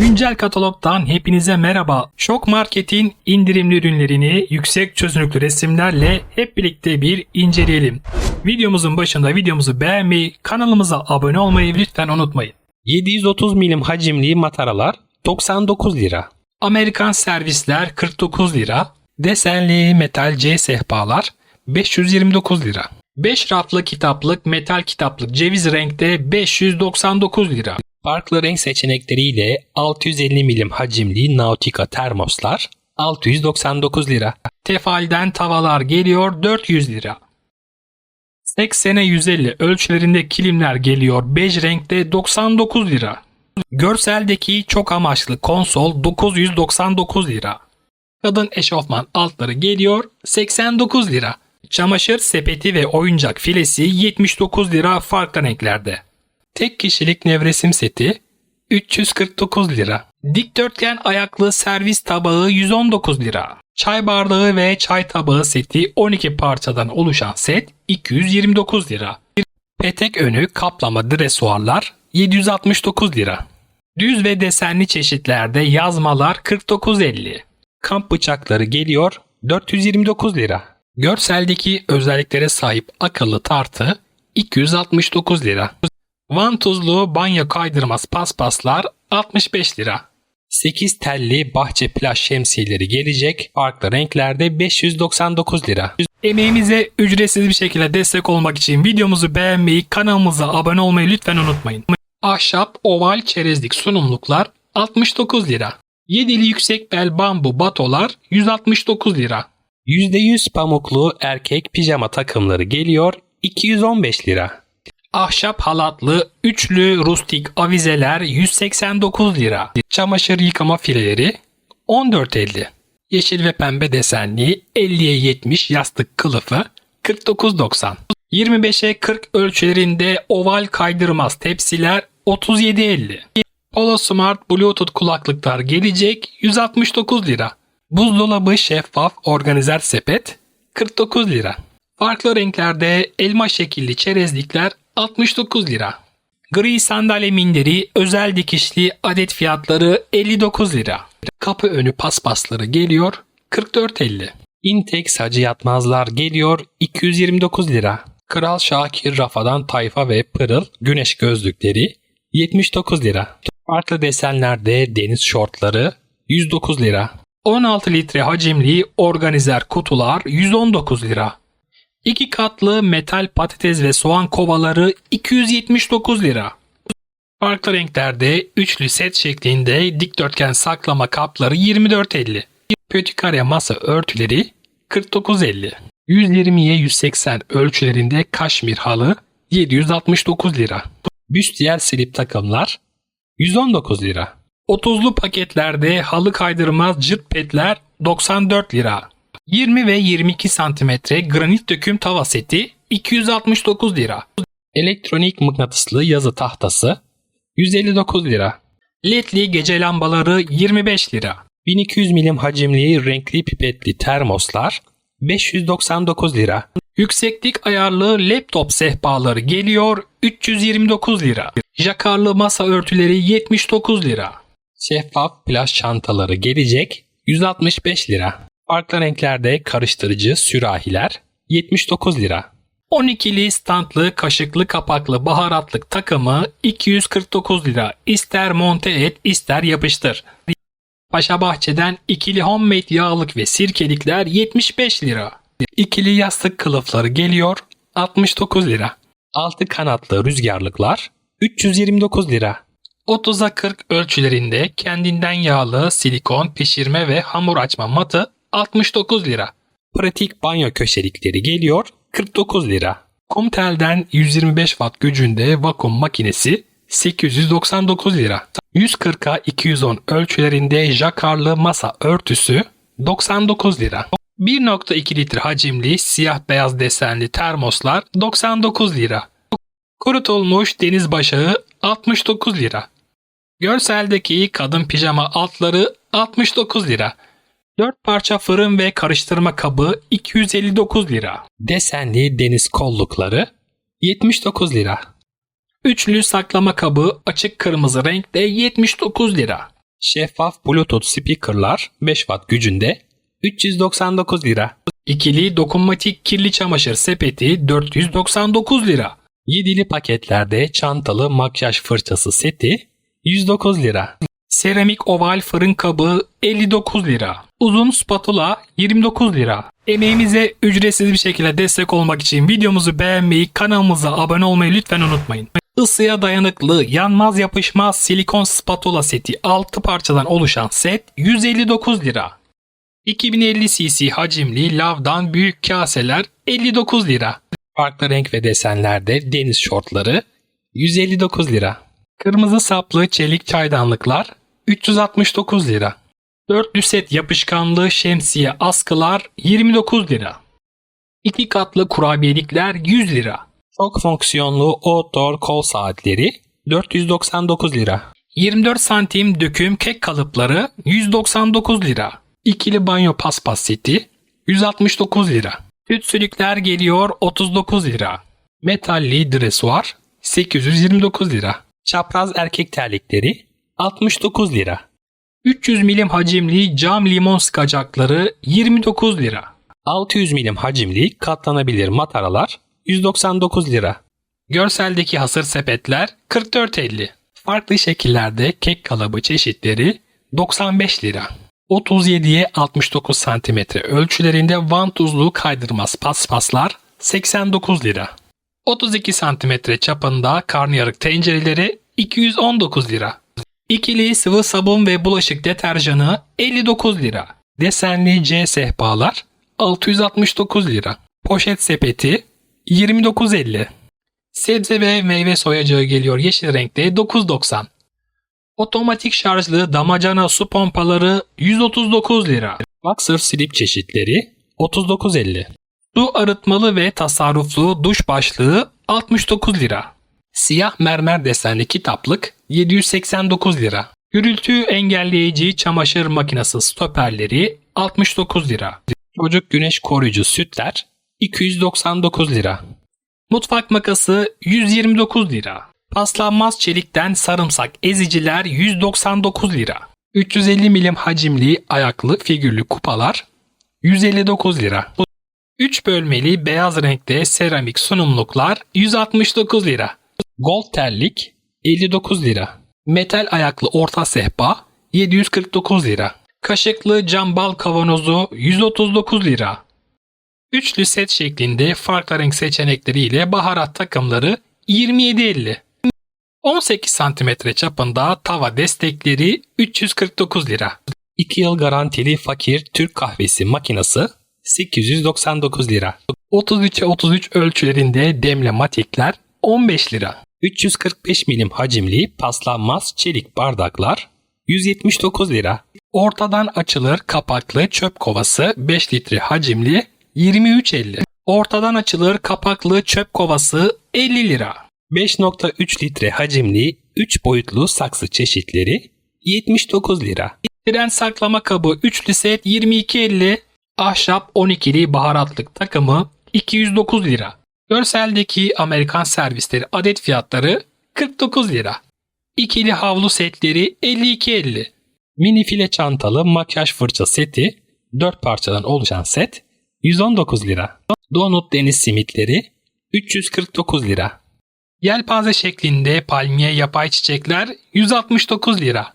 Güncel katalogdan hepinize merhaba. Şok Market'in indirimli ürünlerini yüksek çözünürlüklü resimlerle hep birlikte bir inceleyelim. Videomuzun başında videomuzu beğenmeyi, kanalımıza abone olmayı lütfen unutmayın. 730 milim hacimli mataralar 99 lira. Amerikan servisler 49 lira, desenli metal C sehpalar 529 lira. 5 raflı kitaplık metal kitaplık ceviz renkte 599 lira. Farklı renk seçenekleriyle 650 milim hacimli Nautica termoslar 699 lira. Tefal'den tavalar geliyor 400 lira. 80'e 150 ölçülerinde kilimler geliyor bej renkte 99 lira. Görseldeki çok amaçlı konsol 999 lira. Kadın eşofman altları geliyor 89 lira. Çamaşır sepeti ve oyuncak filesi 79 lira farklı renklerde. Tek kişilik nevresim seti 349 lira. Dikdörtgen ayaklı servis tabağı 119 lira. Çay bardağı ve çay tabağı seti 12 parçadan oluşan set 229 lira. Petek önü kaplama dresuarlar 769 lira. Düz ve desenli çeşitlerde yazmalar 49.50. Kamp bıçakları geliyor 429 lira. Görseldeki özelliklere sahip akıllı tartı 269 lira. Vantuzlu banyo kaydırmaz paspaslar 65 lira. 8 telli bahçe plaj şemsiyeleri gelecek farklı renklerde 599 lira. Emeğimize ücretsiz bir şekilde destek olmak için videomuzu beğenmeyi, kanalımıza abone olmayı lütfen unutmayın. Ahşap oval çerezlik sunumluklar 69 lira. Yedili yüksek bel bambu batolar 169 lira. %100 pamuklu erkek pijama takımları geliyor 215 lira. Ahşap halatlı üçlü rustik avizeler 189 lira. Çamaşır yıkama fileleri 14.50. Yeşil ve pembe desenli 50'ye 70 yastık kılıfı 49.90. 25'e 40 ölçülerinde oval kaydırmaz tepsiler 37.50. Polo Smart Bluetooth kulaklıklar gelecek 169 lira. Buzdolabı şeffaf organizer sepet 49 lira. Farklı renklerde elma şekilli çerezlikler 69 lira. Gri sandalye minderi özel dikişli adet fiyatları 59 lira. Kapı önü paspasları geliyor 44.50. Intex hacı yatmazlar geliyor 229 lira. Kral Şakir Rafadan tayfa ve pırıl güneş gözlükleri 79 lira. Farklı desenlerde deniz şortları 109 lira. 16 litre hacimli organizer kutular 119 lira. 2 katlı metal patates ve soğan kovaları 279 lira. Farklı renklerde üçlü set şeklinde dikdörtgen saklama kapları 24.50. Pötikare masa örtüleri 49.50. 120'ye 180 ölçülerinde kaşmir halı 769 lira. Büstiyer silip takımlar 119 lira. 30'lu paketlerde halı kaydırmaz cırt petler 94 lira. 20 ve 22 santimetre granit döküm tava seti 269 lira. Elektronik mıknatıslı yazı tahtası 159 lira. LED'li gece lambaları 25 lira. 1200 milim hacimli renkli pipetli termoslar 599 lira. Yükseklik ayarlı laptop sehpaları geliyor 329 lira. Jakarlı masa örtüleri 79 lira. Şeffaf plaj çantaları gelecek 165 lira. Farklı renklerde karıştırıcı sürahiler 79 lira. 12'li standlı kaşıklı kapaklı baharatlık takımı 249 lira. İster monte et ister yapıştır. Paşa Bahçe'den ikili homemade yağlık ve sirkelikler 75 lira. İkili yastık kılıfları geliyor 69 lira. Altı kanatlı rüzgarlıklar 329 lira. 30'a 40 ölçülerinde kendinden yağlı silikon pişirme ve hamur açma matı 69 lira. Pratik banyo köşelikleri geliyor 49 lira. Comtel'den 125 watt gücünde vakum makinesi 899 lira. 140'a 210 ölçülerinde jakarlı masa örtüsü 99 lira. 1.2 litre hacimli siyah beyaz desenli termoslar 99 lira. Kurutulmuş deniz başağı 69 lira. Görseldeki kadın pijama altları 69 lira. 4 parça fırın ve karıştırma kabı 259 lira. Desenli deniz kollukları 79 lira. Üçlü saklama kabı açık kırmızı renkte 79 lira. Şeffaf Bluetooth speakerlar 5 watt gücünde 399 lira. İkili dokunmatik kirli çamaşır sepeti 499 lira. Yedili paketlerde çantalı makyaj fırçası seti 109 lira. Seramik oval fırın kabı 59 lira. Uzun spatula 29 lira. Emeğimize ücretsiz bir şekilde destek olmak için videomuzu beğenmeyi, kanalımıza abone olmayı lütfen unutmayın. Isıya dayanıklı, yanmaz yapışmaz silikon spatula seti 6 parçadan oluşan set 159 lira. 2050 cc hacimli lavdan büyük kaseler 59 lira. Farklı renk ve desenlerde deniz şortları 159 lira. Kırmızı saplı çelik çaydanlıklar 369 lira. Dörtlü set yapışkanlı şemsiye askılar 29 lira. İki katlı kurabiyelikler 100 lira. Çok fonksiyonlu outdoor kol saatleri 499 lira. 24 santim döküm kek kalıpları 199 lira. İkili banyo paspas seti 169 lira. Tütsülükler geliyor 39 lira. Metalli dresuar 829 lira. Çapraz erkek terlikleri 69 lira. 300 milim hacimli cam limon sıkacakları 29 lira. 600 milim hacimli katlanabilir mataralar 199 lira. Görseldeki hasır sepetler 44.50. Farklı şekillerde kek kalıbı çeşitleri 95 lira. 37'ye 69 cm ölçülerinde vantuzlu kaydırmaz paspaslar 89 lira. 32 cm çapında karnıyarık tencereleri 219 lira. İkili sıvı sabun ve bulaşık deterjanı 59 lira. Desenli C sehpalar 669 lira. Poşet sepeti 29.50. Sebze ve meyve soyacağı geliyor yeşil renkte 9.90. Otomatik şarjlı damacana su pompaları 139 lira. Boxer slip çeşitleri 39.50. Su arıtmalı ve tasarruflu duş başlığı 69 lira. Siyah mermer desenli kitaplık 789 lira. Gürültü engelleyici çamaşır makinesi stoperleri 69 lira. Çocuk güneş koruyucu sütler 299 lira. Mutfak makası 129 lira. Paslanmaz çelikten sarımsak eziciler 199 lira. 350 milim hacimli ayaklı figürlü kupalar 159 lira. 3 bölmeli beyaz renkte seramik sunumluklar 169 lira. Gold terlik 59 lira. Metal ayaklı orta sehpa 749 lira. Kaşıklı cam bal kavanozu 139 lira. Üçlü set şeklinde farklı renk seçenekleriyle baharat takımları 27.50. 18 cm çapında tava destekleri 349 lira. 2 yıl garantili fakir Türk kahvesi makinesi 899 lira. 33'e 33 ölçülerinde demlematikler 15 lira. 345 milim hacimli paslanmaz çelik bardaklar 179 lira. Ortadan açılır kapaklı çöp kovası 5 litre hacimli 23.50. Ortadan açılır kapaklı çöp kovası 50 lira. 5.3 litre hacimli 3 boyutlu saksı çeşitleri 79 lira. Tren saklama kabı üçlü set 22.50. Ahşap 12'li baharatlık takımı 209 lira. Görseldeki Amerikan servisleri adet fiyatları 49 lira. İkili havlu setleri 52.50. Mini file çantalı makyaj fırça seti 4 parçadan oluşan set 119 lira. Donut deniz simitleri 349 lira. Yelpaze şeklinde palmiye yapay çiçekler 169 lira.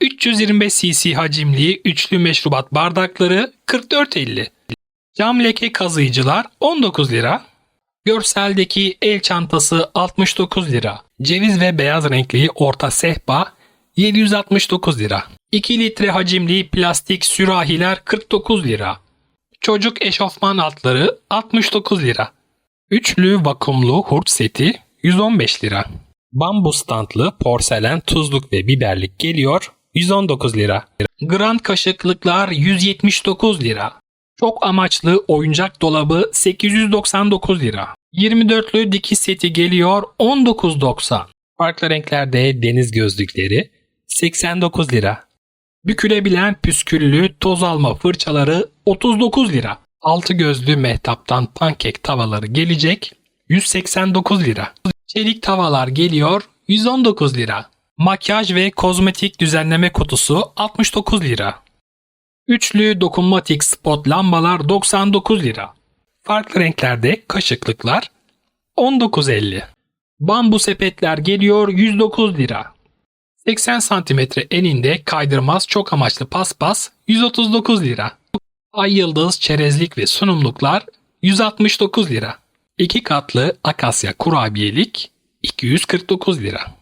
325 cc hacimli üçlü meşrubat bardakları 44.50. Cam leke kazıyıcılar 19 lira. Görseldeki el çantası 69 lira. Ceviz ve beyaz renkli orta sehpa 769 lira. 2 litre hacimli plastik sürahiler 49 lira. Çocuk eşofman altları 69 lira. Üçlü vakumlu hurç seti 115 lira. Bambu standlı porselen tuzluk ve biberlik geliyor 119 lira. Grand kaşıklıklar 179 lira. Çok amaçlı oyuncak dolabı 899 lira. 24'lü dikiş seti geliyor 19.90. Farklı renklerde deniz gözlükleri 89 lira. Bükülebilen püsküllü toz alma fırçaları 39 lira. Altı gözlü mehtaptan pankek tavaları gelecek 189 lira. Çelik tavalar geliyor 119 lira. Makyaj ve kozmetik düzenleme kutusu 69 lira. Üçlü dokunmatik spot lambalar 99 lira. Farklı renklerde kaşıklıklar 19.50. Bambu sepetler geliyor 109 lira. 80 cm eninde kaydırmaz çok amaçlı paspas 139 lira. Ay yıldız çerezlik ve sunumluklar 169 lira. 2 katlı akasya kurabiyelik 249 lira.